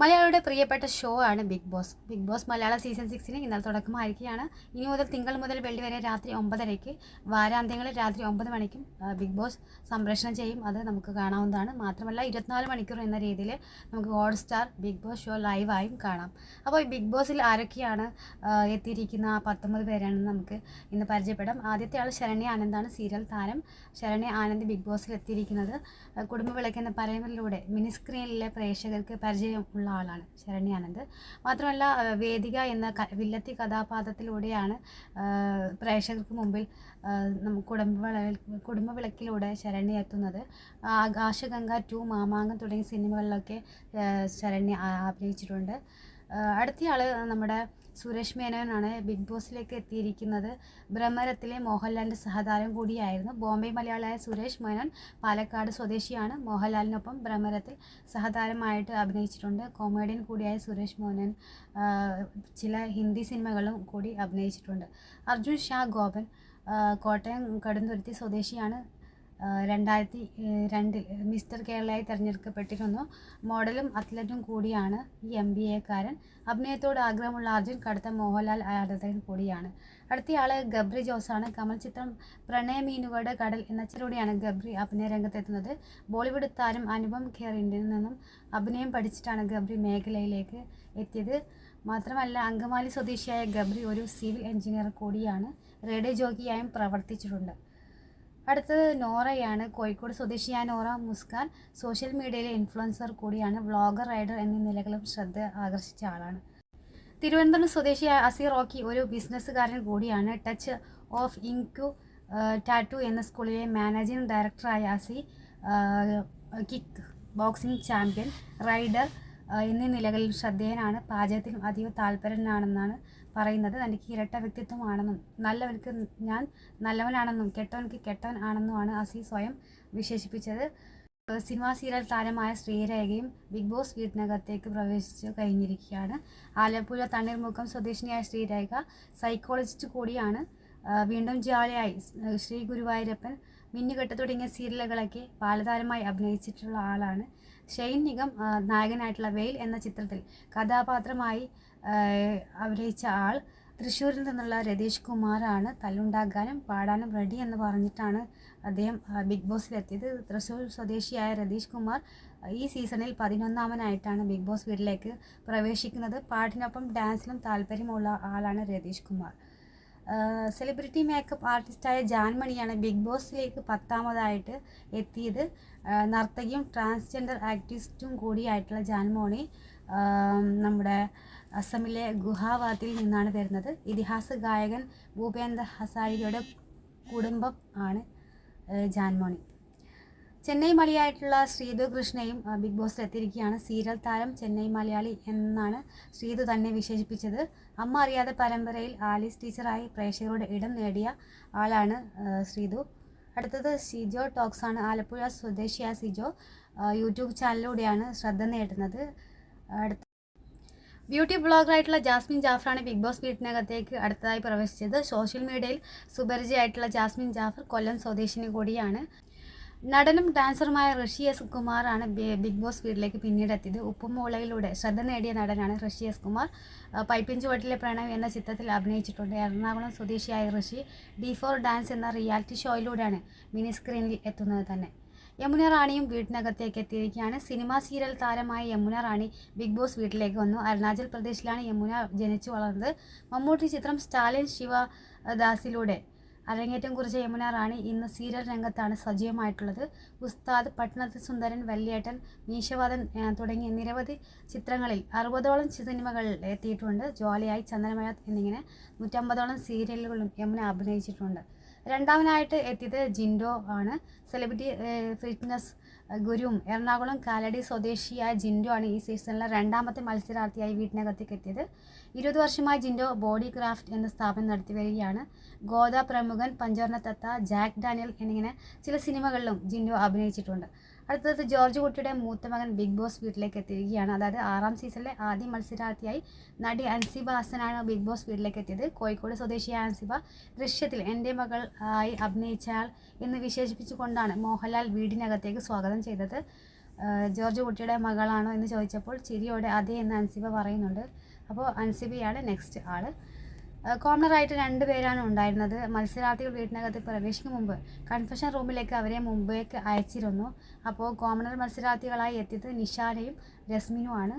മലയാളിയുടെ പ്രിയപ്പെട്ട ഷോ ആണ് Bigg Boss Bigg Boss Malayalam season സിക്സിന് ഇന്നലെ തുടക്കമായിരിക്കുകയാണ്. ഇനി മുതൽ തിങ്കൾ മുതൽ വെള്ളി വരെ രാത്രി ഒമ്പതരയ്ക്ക് വാരാന്ത്യങ്ങളിൽ രാത്രി ഒമ്പത് മണിക്കും ബിഗ് ബോസ് സംപ്രേഷണം ചെയ്യും. അത് നമുക്ക് കാണാവുന്നതാണ്. മാത്രമല്ല ഇരുപത്തിനാല് മണിക്കൂർ എന്ന രീതിയിൽ നമുക്ക് Hotstar Bigg Boss show ലൈവായും കാണാം. അപ്പോൾ ഈ ബിഗ് ബോസിൽ ആരൊക്കെയാണ് എത്തിയിരിക്കുന്ന പത്തൊമ്പത് പേരാണെന്ന് നമുക്ക് ഇന്ന് പരിചയപ്പെടാം. ആദ്യത്തെ ആൾ ശരണ്യ ആനന്ദാണ് സീരിയൽ താരം. ശരണ്യ ആനന്ദ് ബിഗ് ബോസിൽ എത്തിയിരിക്കുന്നത് കുടുംബ കുടുംബവിളക്ക് എന്ന പരമ്പരയിലൂടെ മിനി സ്ക്രീനിലെ പ്രേക്ഷകർക്ക് പരിചയമുള്ള ആളാണ് ശരണ്യാനന്ദ്. മാത്രമല്ല വേദിക എന്ന വില്ലത്തി കഥാപാത്രത്തിലൂടെയാണ് പ്രേക്ഷകർക്ക് മുമ്പിൽ കുടുംബ കുടുംബ വിളക്കിലൂടെ ശരണ്യ എത്തുന്നത്. ആകാശഗംഗ ടു മാമാങ്കം തുടങ്ങിയ സിനിമകളിലൊക്കെ ശരണ്യ അഭിനയിച്ചിട്ടുണ്ട്. അടുത്തയാൾ നമ്മുടെ സുരേഷ് മേനോനാണ് ബിഗ് ബോസിലേക്ക് എത്തിയിരിക്കുന്നത്. ബ്രഹ്മരത്തിലെ മോഹൻലാലിന്റെ സഹതാരം കൂടിയായിരുന്നു. ബോംബെ മലയാളിയായ സുരേഷ് മേനോൻ പാലക്കാട് സ്വദേശിയാണ്. മോഹൻലാലിനൊപ്പം ബ്രഹ്മരത്തിൽ സഹതാരമായിട്ട് അഭിനയിച്ചിട്ടുണ്ട്. കോമേഡിയൻ കൂടിയായ സുരേഷ് മേനോൻ ചില ഹിന്ദി സിനിമകളും കൂടി അഭിനയിച്ചിട്ടുണ്ട്. അർജുൻ ഷാ ഗോപൻ കോട്ടയം കടുന്തുരുത്തി സ്വദേശിയാണ്. രണ്ടായിരത്തി രണ്ടിൽ മിസ്റ്റർ കേരളയായി തിരഞ്ഞെടുക്കപ്പെട്ടിരുന്നു. മോഡലും അത്ലറ്റും കൂടിയാണ് ഈ എം ബി എക്കാരൻ അഭിനയത്തോട് ആഗ്രഹമുള്ള അർജുൻ കടുത്ത മോഹൻലാൽ ആരാധകൻ കൂടിയാണ്. അടുത്തയാൾ ഗബ്രി ജോസാണ്. കമൽ ചിത്രം പ്രണയമീനുകളുടെ കടൽ എന്ന ചിലൂടെയാണ് ഗബ്രി അഭിനയ രംഗത്തെത്തുന്നത്. ബോളിവുഡ് താരം അനുപം ഖേറിന്റെ നിന്നും അഭിനയം പഠിച്ചിട്ടാണ് ഗബ്രി മേഖലയിലേക്ക് എത്തിയത്. മാത്രമല്ല അങ്കമാലി സ്വദേശിയായ ഗബ്രി ഒരു സിവിൽ എഞ്ചിനീയർ കൂടിയാണ്. റേഡിയോ ജോക്കിയായും പ്രവർത്തിച്ചിട്ടുണ്ട്. അടുത്തത് നോറയാണ്. കോഴിക്കോട് സ്വദേശിയായ നോറ മുസ്കാൻ. സോഷ്യൽ മീഡിയയിലെ ഇൻഫ്ലുവൻസർ കൂടിയാണ്. വ്ളോഗർ റൈഡർ എന്നീ നിലകളും ശ്രദ്ധ ആകർഷിച്ച ആളാണ്. തിരുവനന്തപുരം സ്വദേശിയായ അസീർ റോക്കി ഒരു ബിസിനസ്സുകാരൻ കൂടിയാണ്. ടച്ച് ഓഫ് ഇൻക്യു ടാറ്റു എന്ന സ്കൂളിലെ മാനേജിംഗ് ഡയറക്ടറായ അസി കിക്ക് ബോക്സിംഗ് ചാമ്പ്യൻ റൈഡർ എന്നീ നിലകളിൽ ശ്രദ്ധേയനാണ്. പാചകത്തിലും അതീവ താല്പര്യനാണെന്നാണ് പറയുന്നത്. തനിക്ക് ഇരട്ട വ്യക്തിത്വമാണെന്നും നല്ലവനക്ക് ഞാൻ നല്ലവനാണെന്നും കെട്ടവനക്ക് കെട്ടവൻ ആണെന്നുമാണ് അസി സ്വയം വിശേഷിപ്പിച്ചത്. സിനിമാ സീരിയൽ താരമായ ശ്രീരേഖയും ബിഗ് ബോസ് വീട്ടിനകത്തേക്ക് പ്രവേശിച്ചു കഴിഞ്ഞിരിക്കുകയാണ്. ആലപ്പുഴ തണ്ണീർമുഖം സ്വദേശിനിയായ ശ്രീരേഖ സൈക്കോളജിസ്റ്റ് കൂടിയാണ്. വീണ്ടും ജാളിയായി ശ്രീ ഗുരുവായൂരപ്പൻ മിന്നുകെട്ട് തുടങ്ങിയ സീരിയലുകളൊക്കെ ബാലതാരമായി അഭിനയിച്ചിട്ടുള്ള ആളാണ്. ഷെയ്ൻ നിഗം നായകനായിട്ടുള്ള വെയിൽ എന്ന ചിത്രത്തിൽ കഥാപാത്രമായി അഭിനയിച്ച ആൾ തൃശ്ശൂരിൽ നിന്നുള്ള രതീഷ് കുമാറാണ്. തല്ലുണ്ടാക്കാനും പാടാനും റെഡി എന്ന് പറഞ്ഞിട്ടാണ് അദ്ദേഹം ബിഗ് ബോസിലെത്തിയത്. തൃശ്ശൂർ സ്വദേശിയായ രതീഷ് കുമാർ ഈ സീസണിൽ പതിനൊന്നാമനായിട്ടാണ് ബിഗ് ബോസ് വീട്ടിലേക്ക് പ്രവേശിക്കുന്നത്. പാട്ടിനൊപ്പം ഡാൻസിലും താല്പര്യമുള്ള ആളാണ് രതീഷ് കുമാർ. സെലിബ്രിറ്റി മേക്കപ്പ് ആർട്ടിസ്റ്റായ ജാൻമണിയാണ് ബിഗ് ബോസിലേക്ക് പത്താമതായിട്ട് എത്തിയത്. നർത്തകിയും ട്രാൻസ്ജെൻഡർ ആക്ടിവിസ്റ്റും കൂടിയായിട്ടുള്ള ജാൻമോണി നമ്മുടെ അസമിലെ ഗുഹാവാത്തിൽ നിന്നാണ് വരുന്നത്. ഇതിഹാസ ഗായകൻ ഭൂപേന്ദ്ര ഹസാരികയുടെ കുടുംബം ആണ് ജാൻമോണി ചെന്നൈ മലയായിട്ടുള്ള ശ്രീതു കൃഷ്ണയും ബിഗ് ബോസിൽ എത്തിയിരിക്കുകയാണ് സീരിയൽ താരം ചെന്നൈ മലയാളി എന്നാണ് ശ്രീതു തന്നെ വിശേഷിപ്പിച്ചത്. അമ്മ അറിയാതെ പരമ്പരയിൽ ആലീസ് ടീച്ചറായി പ്രേക്ഷകരുടെ ഇടം നേടിയ ആളാണ് ശ്രീതു. അടുത്തത് സിജോ ടോക്സ് ആണ്. ആലപ്പുഴ സ്വദേശിയായ സിജോ യൂട്യൂബ് ചാനലിലൂടെയാണ് ശ്രദ്ധ നേടുന്നത്. അടുത്ത ബ്യൂട്ടി ബ്ലോഗറായിട്ടുള്ള ജാസ്മിൻ ജാഫറാണ് ബിഗ് ബോസ് വീട്ടിനകത്തേക്ക് അടുത്തതായി പ്രവേശിച്ചത്. സോഷ്യൽ മീഡിയയിൽ സുപരിചയായിട്ടുള്ള ജാസ്മിൻ ജാഫർ കൊല്ലം സ്വദേശിനി കൂടിയാണ്. നടനും ഡാൻസറുമായ ഋഷി എസ് കുമാറാണ് ബിഗ് ബോസ് വീട്ടിലേക്ക് പിന്നീട് എത്തിയത് ഉപ്പുമൂളയിലൂടെ ശ്രദ്ധ നേടിയ നടനാണ് ഋഷി എസ് കുമാർ. പൈപ്പിൻ ചുവട്ടിലെ പ്രണവ് എന്ന ചിത്രത്തിൽ അഭിനയിച്ചിട്ടുണ്ട്. എറണാകുളം സ്വദേശിയായ ഋഷി ഡി ഫോർ ഡാൻസ് എന്ന റിയാലിറ്റി ഷോയിലൂടെയാണ് മിനി സ്ക്രീനിൽ എത്തുന്നത് തന്നെ. യമുന റാണിയും വീട്ടിനകത്തേക്ക് എത്തിയിരിക്കുകയാണ്. സിനിമാ സീരിയൽ താരമായ യമുന റാണി ബിഗ് ബോസ് വീട്ടിലേക്ക് വന്നു. അരുണാചൽ പ്രദേശിലാണ് യമുന ജനിച്ചു വളർന്നത്. മമ്മൂട്ടി ചിത്രം സ്റ്റാലിൻ ശിവദാസിലൂടെ അരങ്ങേറ്റം കുറിച്ച യമുന റാണി ഇന്ന് സീരിയൽ രംഗത്താണ് സജീവമായിട്ടുള്ളത്. ഉസ്താദ് പട്ടണത്തിൽ സുന്ദരൻ വല്യേട്ടൻ മീശവാദൻ തുടങ്ങിയ നിരവധി ചിത്രങ്ങളിൽ അറുപതോളം സിനിമകളിൽ എത്തിയിട്ടുണ്ട്. ജോലിയായി ചന്ദനമയ എന്നിങ്ങനെ നൂറ്റമ്പതോളം സീരിയലുകളും യമുന അഭിനയിച്ചിട്ടുണ്ട്. രണ്ടാമനായിട്ട് എത്തിയത് ജിൻഡോ ആണ്. സെലിബ്രിറ്റി ഫിറ്റ്നസ് ഗുരുവും എറണാകുളം കാലടി സ്വദേശിയായ ജിൻഡോ ആണ് ഈ സീസണിലെ രണ്ടാമത്തെ മത്സരാർത്ഥിയായി വീട്ടിനകത്തേക്ക് എത്തിയത്. ഇരുപത് വർഷമായി ജിൻഡോ ബോഡി ക്രാഫ്റ്റ് എന്ന സ്ഥാപനം നടത്തി വരികയാണ്. ഗോദ പ്രമുഖൻ പഞ്ചോർണ തത്ത ജാക്ക് ഡാനിയൽ എന്നിങ്ങനെ ചില സിനിമകളിലും ജിൻഡോ അഭിനയിച്ചിട്ടുണ്ട്. അടുത്തത് ജോർജ് കുട്ടിയുടെ മൂത്ത മകൻ ബിഗ് ബോസ് വീട്ടിലേക്ക് എത്തിയിരിക്കുകയാണ്. അതായത് ആറാം സീസണിലെ ആദ്യ മത്സരാർത്ഥിയായി നടി അൻസിബ ഹസനാണ് ബിഗ് ബോസ് വീട്ടിലേക്ക് എത്തിയത്. കോഴിക്കോട് സ്വദേശിയായ അൻസിബ ദൃശ്യത്തിൽ എന്റെ മകൾ ആയി അഭിനയിച്ചയാൾ എന്ന് വിശേഷിപ്പിച്ചുകൊണ്ടാണ് മോഹൻലാൽ വീടിനകത്തേക്ക് സ്വാഗതം ചെയ്തത്. ജോർജ് കുട്ടിയുടെ മകളാണോ എന്ന് ചോദിച്ചപ്പോൾ ചിരിയോടെ അതേ എന്ന് അൻസിബ പറയുന്നുണ്ട്. അപ്പോൾ അൻസിബയാണ് നെക്സ്റ്റ് ആൾ കോമണറായിട്ട് രണ്ട് പേരാണ് ഉണ്ടായിരുന്നത്. മത്സരാർത്ഥികൾ വീട്ടിനകത്ത് പ്രവേശിക്കും മുമ്പ് കൺഫെഷൻ റൂമിലേക്ക് അവരെ മുമ്പേക്ക് അയച്ചിരുന്നു. അപ്പോൾ കോമണർ മത്സരാർത്ഥികളായി എത്തിയത് നിഷാനയും രശ്മിനുമാണ്